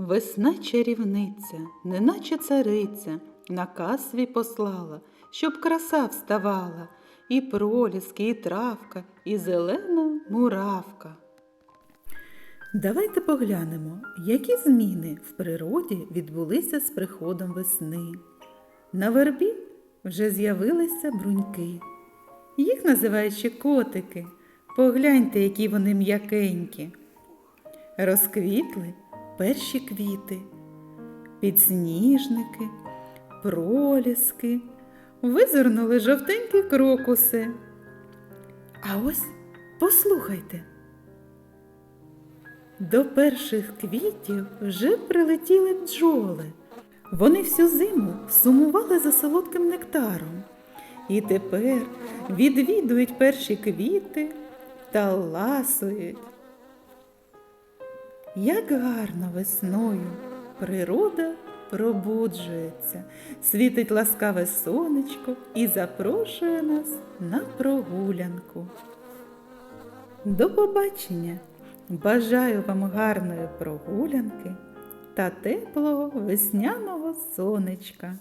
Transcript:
Весна чарівниця, неначе цариця, наказ свій послала, щоб краса вставала, і проліски, і травка, і зелена муравка. Давайте поглянемо, які зміни в природі відбулися з приходом весни. На вербі вже з'явилися бруньки. Їх називають ще котики. Погляньте, які вони м'якенькі. Розквітли перші квіти, підсніжники, проліски, визирнули жовтенькі крокуси. А ось послухайте. До перших квітів вже прилетіли бджоли. Вони всю зиму сумували за солодким нектаром. І тепер відвідують перші квіти та ласують. Як гарно весною природа пробуджується, світить ласкаве сонечко і запрошує нас на прогулянку. До побачення! Бажаю вам гарної прогулянки та теплого весняного сонечка.